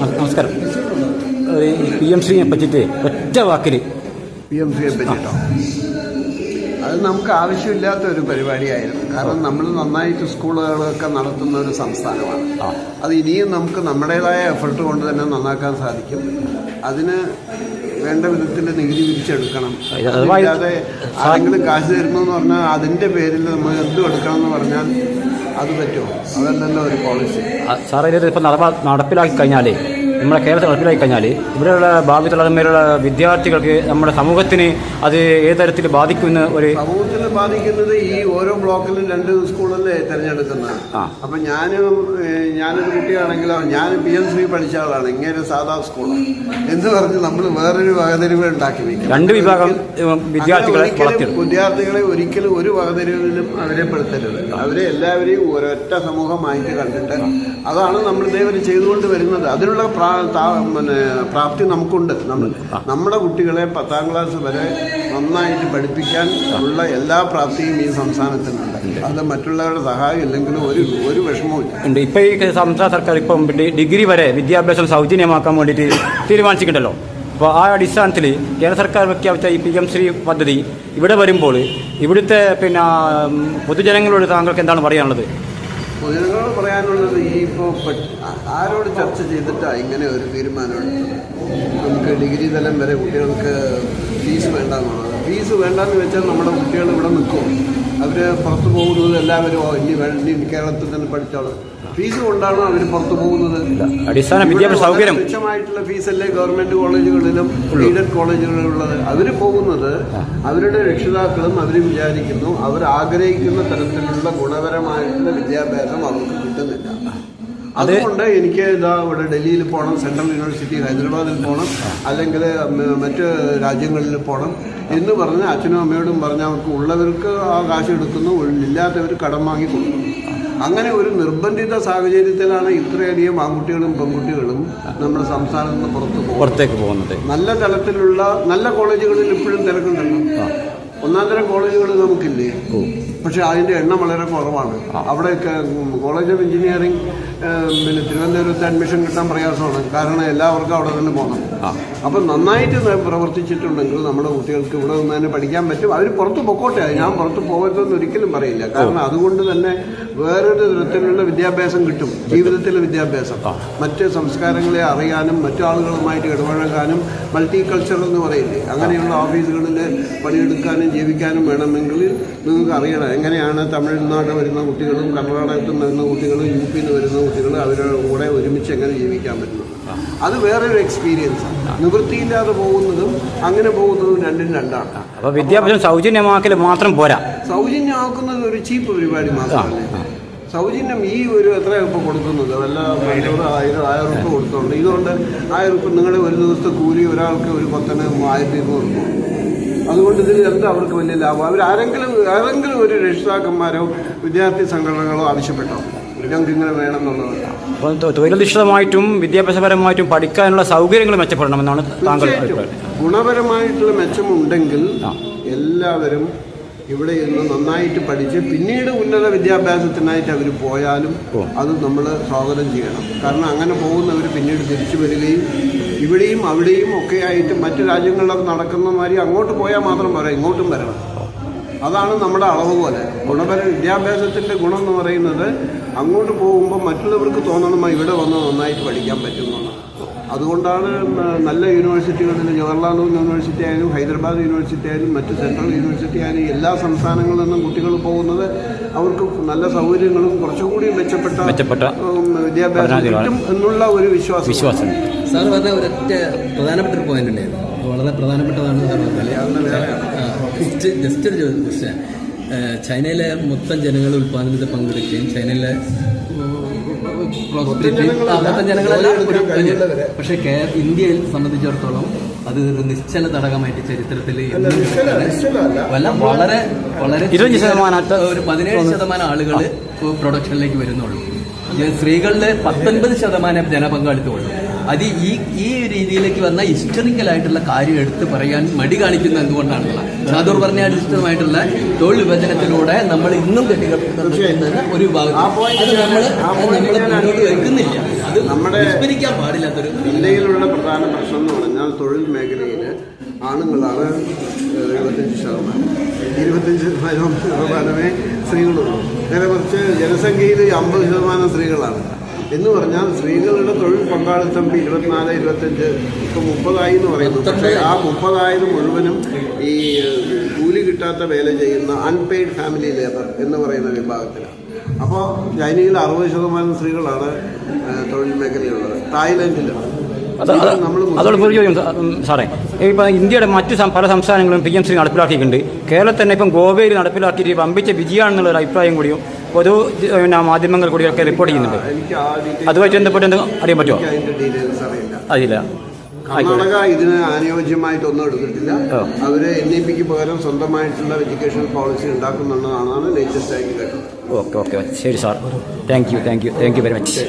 നമ- നമസ്കാരം P M ശ്രീയെ പറ്റിയിട്ട് ഒറ്റ വാക്കിൽ പി എം ശ്രീയെ പറ്റിയിട്ടോ അത് നമുക്ക് ആവശ്യമില്ലാത്ത ഒരു പരിപാടിയായിരുന്നു. കാരണം നമ്മൾ നന്നായിട്ട് സ്കൂളുകളൊക്കെ നടത്തുന്ന ഒരു സംസ്ഥാനമാണ്. അത് ഇനിയും നമുക്ക് നമ്മുടേതായ എഫർട്ട് കൊണ്ട് തന്നെ നന്നാക്കാൻ സാധിക്കും. അതിന് വേണ്ട വിധത്തിൽ നികുതി പിരിച്ചെടുക്കണം. അല്ലാതെ ആരെങ്കിലും കാശ് തരുന്നു എന്ന് പറഞ്ഞാൽ അതിന്റെ പേരിൽ നമ്മൾ എന്തും എടുക്കണം എന്ന് പറഞ്ഞാൽ അത് പറ്റുമോ? അതല്ലല്ലോ ഒരു പോളിസി സാറേ ഇത് ഇപ്പം നടപ്പിലാക്കി കഴിഞ്ഞാൽ നമ്മുടെ കേരളത്തിൽ നടപ്പിലാക്കി കഴിഞ്ഞാൽ ഇവിടെയുള്ള ഭാവി തലമുറയിലുള്ള വിദ്യാർത്ഥികൾക്ക് നമ്മുടെ സമൂഹത്തിന് അത് ഏത് തരത്തിൽ ബാധിക്കുമെന്ന് ഒരു സമൂഹത്തിൽ ബാധിക്കുന്നത് ഈ ഓരോ ബ്ലോക്കിലും രണ്ട് സ്കൂളല്ലേ തിരഞ്ഞെടുക്കുന്നത്. ആ. അപ്പൊ ഞാനും ഞാനൊരു കുട്ടിയാണെങ്കിലോ ഞാൻ പി എം സി പഠിച്ച ആളാണ്. ഇങ്ങനെ സാധാ സ്കൂൾ എന്ന് പറഞ്ഞ് നമ്മൾ വേറൊരു വകതിരിവ് ഉണ്ടാക്കി വെക്കും. രണ്ട് വിഭാഗം വിദ്യാർത്ഥികളെ വിദ്യാർത്ഥികളെ ഒരിക്കലും ഒരു വകതിരിവിലും അവരെ പെടുത്തരുത് അവരെ എല്ലാവരെയും ഒരൊറ്റ സമൂഹമായിട്ട് കണ്ടിട്ട് അതാണ് നമ്മൾ ഇതേവരെ ചെയ്തുകൊണ്ട് വരുന്നത്. അതിനുള്ള പ്രാ- പിന്നെ പ്രാപ്തി നമുക്കുണ്ട്. നമ്മൾ നമ്മുടെ കുട്ടികളെ പത്താം ക്ലാസ് വരെ നന്നായിട്ട് പഠിപ്പിക്കാൻ ഉള്ള എല്ലാ പ്രാപ്തിയും ഈ സംസ്ഥാനത്തിനുണ്ട്. അത് മറ്റുള്ളവരുടെ സഹായം ഇല്ലെങ്കിലും ഒരു ഒരു വിഷമവും ഉണ്ട്. ഇപ്പം ഈ സംസ്ഥാന സർക്കാർ ഇപ്പം ഡിഗ്രി വരെ വിദ്യാഭ്യാസം സൗജന്യമാക്കാൻ വേണ്ടിയിട്ട് തീരുമാനിച്ചിട്ടുണ്ടല്ലോ. അപ്പോൾ ആ അടിസ്ഥാനത്തിൽ കേന്ദ്ര സർക്കാർ പ്രഖ്യാപിച്ച ഈ പി എം ശ്രീ പദ്ധതി ഇവിടെ വരുമ്പോൾ ഇവിടുത്തെ പിന്നെ പൊതുജനങ്ങളോട് താങ്കൾക്ക് എന്താണ് പറയാനുള്ളത്? പൊതുജനങ്ങളോട് പറയാനുള്ളത് ഈ ഇപ്പോൾ ആരോട് ചർച്ച ചെയ്തിട്ടാണ് ഇങ്ങനെ ഒരു തീരുമാനം നമുക്ക് ഡിഗ്രി തലം വരെ കുട്ടികൾക്ക് ഫീസ് വേണ്ടെന്നുള്ളത് ഫീസ് വേണ്ടെന്ന് വെച്ചാൽ നമ്മുടെ കുട്ടികൾ ഇവിടെ നിൽക്കും. അവർ പുറത്ത് പോകുന്നത് എല്ലാവരും "ഓ, ഇനി വേ- കേരളത്തിൽ തന്നെ പഠിച്ചോളും. ഫീസ് കൊണ്ടാണ് അവർ പുറത്ത് പോകുന്നത്? അടിസ്ഥാന വിദ്യാഭ്യാസ സൗകര്യം. ഉച്ചമായിട്ടുള്ള തുച്ഛമായിട്ടുള്ള ഫീസല്ലേ ഗവൺമെന്റ് കോളേജുകളിലും എയ്ഡഡ് കോളേജുകളിലും ഉള്ളത് അവർ പോകുന്നത് അവരുടെ രക്ഷിതാക്കളും അവർ വിചാരിക്കുന്നു അവർ ആഗ്രഹിക്കുന്ന തരത്തിലുള്ള ഗുണപരമായിട്ടുള്ള വിദ്യാഭ്യാസം അവർക്ക് കിട്ടുന്നില്ല. അതുകൊണ്ട് എനിക്ക് ഇതാ ഇവിടെ ഡൽഹിയിൽ പോകണം സെൻട്രൽ യൂണിവേഴ്സിറ്റി ഹൈദരാബാദിൽ പോകണം അല്ലെങ്കിൽ മറ്റ് രാജ്യങ്ങളിൽ പോകണം എന്ന് പറഞ്ഞ് അച്ഛനും അമ്മയോടും പറഞ്ഞ് അവർക്ക് ഉള്ളവർക്ക് ആ കാശ് എടുക്കുന്നു ഇല്ലാത്തവർ കടം വാങ്ങി കൊടുക്കുന്നു. അങ്ങനെ ഒരു നിർബന്ധിത സാഹചര്യത്തിലാണ് ഇത്രയധികം ആൺകുട്ടികളും പെൺകുട്ടികളും നമ്മുടെ സംസ്ഥാനത്ത് നിന്ന് പുറത്ത് പുറത്തേക്ക് പോകുന്നത്. നല്ല തലത്തിലുള്ള നല്ല കോളേജുകളിൽ ഇപ്പോഴും തിരക്കുണ്ടല്ലോ. ഒന്നാം തരം കോളേജുകൾ നമുക്കില്ലേ? പക്ഷെ അതിന്റെ എണ്ണം വളരെ കുറവാണ്. അവിടെ കോളേജ് ഓഫ് എഞ്ചിനീയറിംഗ് പിന്നെ തിരുവനന്തപുരത്ത് അഡ്മിഷൻ കിട്ടാൻ പ്രയാസമാണ്. കാരണം എല്ലാവർക്കും അവിടെ തന്നെ പോകണം അപ്പം നന്നായിട്ട് പ്രവർത്തിച്ചിട്ടുണ്ടെങ്കിൽ നമ്മുടെ കുട്ടികൾക്ക് ഇവിടെ നിന്ന് തന്നെ പഠിക്കാൻ പറ്റും. അവർ പുറത്ത് പൊക്കോട്ടെ. ഞാൻ പുറത്ത് പോകരുതെന്ന് ഒരിക്കലും പറയില്ല. കാരണം അതുകൊണ്ട് തന്നെ വേറൊരു തരത്തിലുള്ള വിദ്യാഭ്യാസം കിട്ടും. ജീവിതത്തിലെ വിദ്യാഭ്യാസം. മറ്റ് സംസ്കാരങ്ങളെ അറിയാനും മറ്റു ആളുകളുമായിട്ട് ഇടപഴകാനും മൾട്ടി കൾച്ചർ എന്ന് പറയില്ലേ അങ്ങനെയുള്ള ഓഫീസുകളിൽ പണിയെടുക്കാനും ജീവിക്കാനും വേണമെങ്കിൽ നിങ്ങൾക്ക് അറിയണം. എങ്ങനെയാണ് തമിഴ്നാട് വരുന്ന കുട്ടികളും കർണാടകത്തിൽ നിന്ന് വരുന്ന കുട്ടികളും യു പിയിൽ നിന്ന് വരുന്ന കുട്ടികളും അവരുടെ കൂടെ ഒരുമിച്ച് എങ്ങനെ ജീവിക്കാൻ പറ്റുന്നത് അത് വേറൊരു എക്സ്പീരിയൻസ് നിവൃത്തിയില്ലാതെ പോകുന്നതും അങ്ങനെ പോകുന്നതും രണ്ടും രണ്ടാണ്. അപ്പോൾ വിദ്യാഭ്യാസം സൗജന്യമാക്കൽ മാത്രം പോരാ. സൗജന്യമാക്കുന്നത് ഒരു ചീപ്പ് പരിപാടി മാത്രമല്ലേ? സൗജന്യം ഈ ഒരു എത്ര ഇപ്പോൾ കൊടുക്കുന്നത് വല്ല അഞ്ഞൂറ് ആയിരം ആയിരം ഉറുപ്പ് കൊടുത്തോണ്ട്. ഇതുകൊണ്ട് ആയിരം ഉറുപ്പ് നിങ്ങളുടെ ഒരു ദിവസത്തെ കൂലി ഒരാൾക്ക് ഒരു പത്തന് ആയിരത്തി ഇരുന്നൂറ് ഉറുപ്പ് അതുകൊണ്ട് ഇതിൽ എന്താ അവർക്ക് വലിയ ലാഭം? അവർ ആരെങ്കിലും ആരെങ്കിലും ഒരു രക്ഷിതാക്കന്മാരോ വിദ്യാർത്ഥി സംഘടനകളോ ആവശ്യപ്പെട്ടോ? ഞങ്ങൾക്ക് ഇങ്ങനെ വേണമെന്നുള്ളത്. അപ്പോൾ തൊ- തൊഴിലധിഷ്ഠിതമായിട്ടും വിദ്യാഭ്യാസപരമായിട്ടും പഠിക്കാനുള്ള സൗകര്യങ്ങൾ മെച്ചപ്പെടണമെന്നാണ് താങ്കൾ ഗുണപരമായിട്ടുള്ള മെച്ചമുണ്ടെങ്കിൽ എല്ലാവരും ഇവിടെ ഇന്ന് നന്നായിട്ട് പഠിച്ച് പിന്നീട് ഉന്നത വിദ്യാഭ്യാസത്തിനായിട്ട് അവർ പോയാലും അത് നമ്മൾ സ്വാഗതം ചെയ്യണം. കാരണം അങ്ങനെ പോകുന്നവർ പിന്നീട് തിരിച്ചു വരികയും ഇവിടെയും അവിടെയും ഒക്കെ ആയിട്ട് മറ്റു രാജ്യങ്ങളിലൊക്കെ നടക്കുന്ന മാതിരി അങ്ങോട്ട് പോയാൽ മാത്രം പോരാ ഇങ്ങോട്ടും വരണം. അതാണ് നമ്മുടെ അളവ് പോലെ. ഗുണപര വിദ്യാഭ്യാസത്തിന്റെ ഗുണം എന്ന് പറയുന്നത് അങ്ങോട്ട് പോകുമ്പോൾ മറ്റുള്ളവർക്ക് തോന്നണം "ആ, ഇവിടെ വന്ന് നന്നായിട്ട് പഠിക്കാൻ പറ്റുന്നതാണ് അതുകൊണ്ടാണ് നല്ല യൂണിവേഴ്സിറ്റികളിൽ ജവഹർലാൽ നെഹ്റു യൂണിവേഴ്സിറ്റി ആയാലും ഹൈദരാബാദ് യൂണിവേഴ്സിറ്റി ആയാലും മറ്റ് സെൻട്രൽ യൂണിവേഴ്സിറ്റി ആയാലും എല്ലാ സംസ്ഥാനങ്ങളിൽ നിന്നും കുട്ടികൾ പോകുന്നത് അവർക്ക് നല്ല സൗകര്യങ്ങളും കുറച്ചുകൂടി മെച്ചപ്പെട്ട മെച്ചപ്പെട്ട വിദ്യാഭ്യാസം. കിട്ടും എന്നുള്ള ഒരു വിശ്വാസം. വിശ്വാസം. സാർ പറഞ്ഞ ഒരൊറ്റ പ്രധാനപ്പെട്ട ഒരു പോയിന്റ് ഉണ്ടായിരുന്നു. വളരെ പ്രധാനപ്പെട്ടതാണ് സാർ ജസ്റ്റ് ജസ്റ്റ് ഒരു ക്വസ്റ്റ്യൻ ചൈനയിലെ മൊത്തം ജനങ്ങൾ ഉൽപ്പാദനത്തെ പങ്കെടുക്കുകയും ചൈനയിലെ പക്ഷേ ഇന്ത്യയിൽ സംബന്ധിച്ചിടത്തോളം അത് ഒരു നിശ്ചല തടകമായിട്ട് ചരിത്രത്തിൽ വളരെ വളരെ ഇരുപത് ശതമാനത്തെ ഒരു പതിനേഴ് ശതമാനം ആളുകൾ പ്രൊഡക്ഷനിലേക്ക് വരുന്നുള്ളൂ. സ്ത്രീകളുടെ സ്ത്രീകളിലെ പത്തൊൻപത് ശതമാനം ജനപങ്കാളിത്തമുള്ളൂ. അത് ഈ ഈ രീതിയിലേക്ക് വന്ന ഹിസ്റ്ററിക്കലായിട്ടുള്ള കാര്യം എടുത്ത് പറയാൻ മടി കാണിക്കുന്ന എന്തുകൊണ്ടാണെന്നുള്ള. സാധൂർ പറഞ്ഞ അടിസ്ഥാനമായിട്ടുള്ള തൊഴിൽ വിഭജനത്തിലൂടെ നമ്മൾ ഇന്നും കെട്ടിക്കുന്ന ഒരു വിഭാഗം. അത് നമ്മൾ മുന്നോട്ട് വെക്കുന്നില്ല. അത് നമ്മുടെ വിസ്മരിക്കാൻ പാടില്ലാത്തൊരു ജില്ലയിലുള്ള പ്രധാന പ്രശ്നം എന്ന് പറഞ്ഞാൽ തൊഴിൽ മേഖലയിൽ ആണുങ്ങളാണ് എഴുപത്തഞ്ച് ശതമാനം. ഇരുപത്തഞ്ച് ശതമാനം ശതമാനമേ സ്ത്രീകളുള്ളൂ. നേരെ കുറച്ച് ജനസംഖ്യയിൽ അമ്പത് ശതമാനം സ്ത്രീകളാണ്. എന്ന് പറഞ്ഞാൽ സ്ത്രീകളുടെ തൊഴിൽ പങ്കാളിത്തം ഇരുപത്തിനാല് ഇരുപത്തഞ്ച് ഇപ്പം മുപ്പതായി എന്ന് പറയുന്നു. പക്ഷേ ആ മുപ്പതായത് മുഴുവനും ഈ കൂലി കിട്ടാത്ത വേല ചെയ്യുന്ന അൺപെയ്ഡ് ഫാമിലി ലേബർ എന്ന് പറയുന്ന വിഭാഗത്തിലാണ്. അപ്പോൾ ചൈനയിൽ അറുപത് ശതമാനം സ്ത്രീകളാണ് തൊഴിൽ മേഖലയുള്ളത് തായ്ലൻഡിലാണ്. സാറേ. ഇപ്പം ഇന്ത്യയുടെ മറ്റു പല സംസ്ഥാനങ്ങളും പി എം സി നടപ്പിലാക്കിയിട്ടുണ്ട്. കേരളത്തിൽ തന്നെ ഇപ്പം ഗോവയിൽ നടപ്പിലാക്കിയിട്ട് വമ്പിച്ച വിജയമാണെന്നുള്ള ഒരു അഭിപ്രായം കൂടിയും പൊതു ജ- പിന്നെ മാധ്യമങ്ങൾ കൂടിയൊക്കെ റിപ്പോർട്ട് ചെയ്യുന്നുണ്ട്. അതുമായി അതുമായിട്ട് ബന്ധപ്പെട്ട് എന്താ അറിയാൻ പറ്റുമോ? അതില്ല കർണാടക ഇതിന് അനുയോജ്യമായിട്ടൊന്നും എടുത്തിട്ടില്ല. അവർ എൻ ഇ പിക്ക് പകരം സ്വന്തമായിട്ടുള്ള എഡ്യൂക്കേഷൻ പോളിസി ഉണ്ടാക്കുന്നുണ്ടെന്നാണ് ലേറ്റസ്റ്റ് ആയിട്ട് കേട്ടത്. Okay okay. ശരി sir. Thank you thank you thank you very much